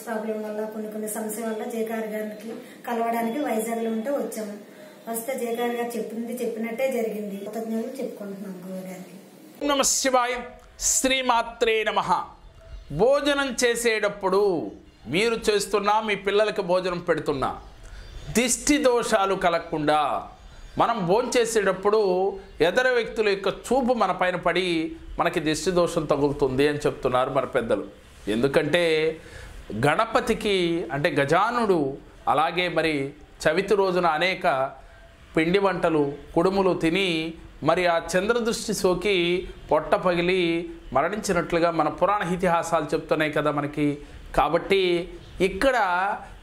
Finance problem వల్ల కొన్ని కొన్ని సమస్య వల్ల జేకార్ గారికి కలవడానికి వైజాగ్లో ఉంటే వచ్చాము. వస్తే జేకార్ గారు చెప్పింది చెప్పినట్టే జరిగింది. కృతజ్ఞతలు చెప్పుకుంటున్నాం గురువు గారికి. నమ శివాయ. శ్రీమాత్రే నమ. భోజనం చేసేటప్పుడు మీరు చేస్తున్నా మీ పిల్లలకి భోజనం పెడుతున్నా దిష్టి దోషాలు కలగకుండా మనం భోంచేసేటప్పుడు ఎదర వ్యక్తుల యొక్క చూపు మన పైన పడి మనకి దిష్టి దోషం తగులుతుంది అని చెప్తున్నారు మన పెద్దలు. ఎందుకంటే గణపతికి అంటే గజానుడు అలాగే మరి చవితి రోజున అనేక పిండి వంటలు కుడుములు తిని మరి ఆ చంద్రదృష్టి సోకి పొట్ట పగిలి మరణించినట్లుగా మన పురాణ ఇతిహాసాలు చెప్తున్నాయి కదా మనకి. కాబట్టి ఇక్కడ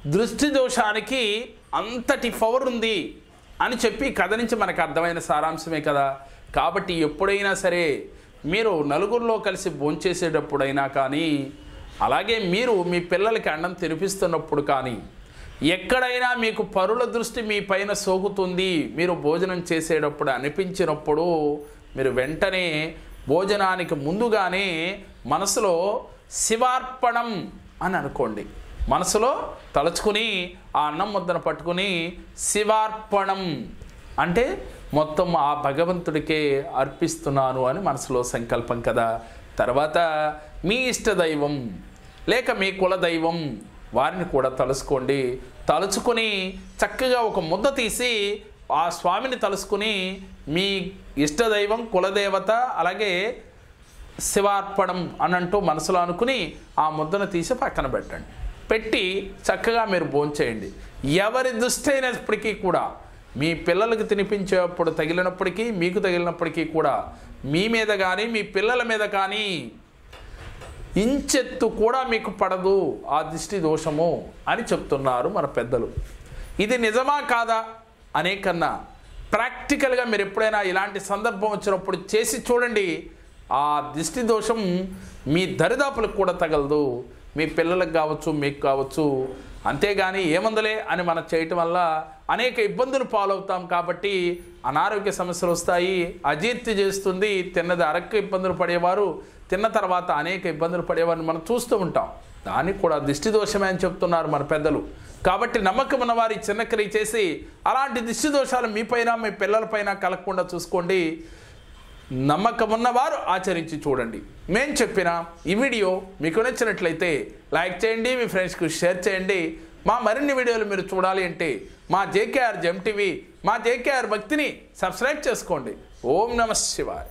దృష్టి దోషానికి అంతటి పవర్ ఉంది అని చెప్పి కథ నుంచి మనకు అర్థమైన సారాంశమే కదా. కాబట్టి ఎప్పుడైనా సరే మీరు నలుగురిలో కలిసి భోంచేసేటప్పుడైనా కానీ అలాగే మీరు మీ పిల్లలకి అన్నం తినిపిస్తున్నప్పుడు కానీ ఎక్కడైనా మీకు పరుల దృష్టి మీ పైన సోకుతుంది మీరు భోజనం చేసేటప్పుడు అనిపించినప్పుడు మీరు వెంటనే భోజనానికి ముందుగానే మనసులో శివార్పణం అని అనుకోండి. మనసులో తలుచుకుని ఆ అన్నం ముద్దను పట్టుకుని శివార్పణం అంటే మొత్తం ఆ భగవంతుడికే అర్పిస్తున్నాను అని మనసులో సంకల్పం కదా. తర్వాత మీ ఇష్ట దైవం లేక మీ కుల దైవం వారిని కూడా తలుసుకోండి. తలుచుకొని చక్కగా ఒక ముద్ద తీసి ఆ స్వామిని తలుసుకుని మీ ఇష్టదైవం కులదేవత అలాగే శివార్పణం అనంటూ మనసులో అనుకుని ఆ ముద్దను తీసి పక్కన పెట్టండి. పెట్టి చక్కగా మీరు భోంచేయండి. ఎవరి దృష్టి అయినప్పటికీ కూడా మీ పిల్లలకు తినిపించేటప్పుడు తగిలినప్పటికీ మీకు తగిలినప్పటికీ కూడా మీ మీద కానీ మీ పిల్లల మీద కానీ ఇంచెత్తు కూడా మీకు పడదు ఆ దిష్టి దోషము అని చెప్తున్నారు మన పెద్దలు. ఇది నిజమా కాదా? అనే కన్నా ప్రాక్టికల్గా మీరు ఎప్పుడైనా ఇలాంటి సందర్భం వచ్చినప్పుడు చేసి చూడండి ఆ దిష్టి దోషం మీ దరిదాపులకు కూడా తగలదు మీ పిల్లలకు కావచ్చు మీకు కావచ్చు. అంతేగాని ఏమందులే అని మనం చేయటం వల్ల అనేక ఇబ్బందులు పాలవుతాం కాబట్టి అనారోగ్య సమస్యలు వస్తాయి అజీర్తి చేస్తుంది తిన్నది అరక్క ఇబ్బందులు పడేవారు తిన్న తర్వాత అనేక ఇబ్బందులు పడేవారిని మనం చూస్తూ ఉంటాం. దానికి కూడా దిష్టి దోషమే అని చెప్తున్నారు మన పెద్దలు. కాబట్టి నమ్మకం ఉన్నవారి చిన్న క్రియ చేసి అలాంటి దిష్టి దోషాలు మీపైన మీ పిల్లలపైన కలగకుండా చూసుకోండి. నమ్మకం ఉన్నవారు ఆచరించి చూడండి. మేము చెప్పిన ఈ వీడియో మీకు నచ్చినట్లయితే లైక్ చేయండి మీ ఫ్రెండ్స్కి షేర్ చేయండి. మా మరిన్ని వీడియోలు మీరు చూడాలి అంటే మా జేకేఆర్ జెమ్ టీవీ మా జేకేఆర్ భక్తిని సబ్స్క్రైబ్ చేసుకోండి. ఓం నమ శివాయ్.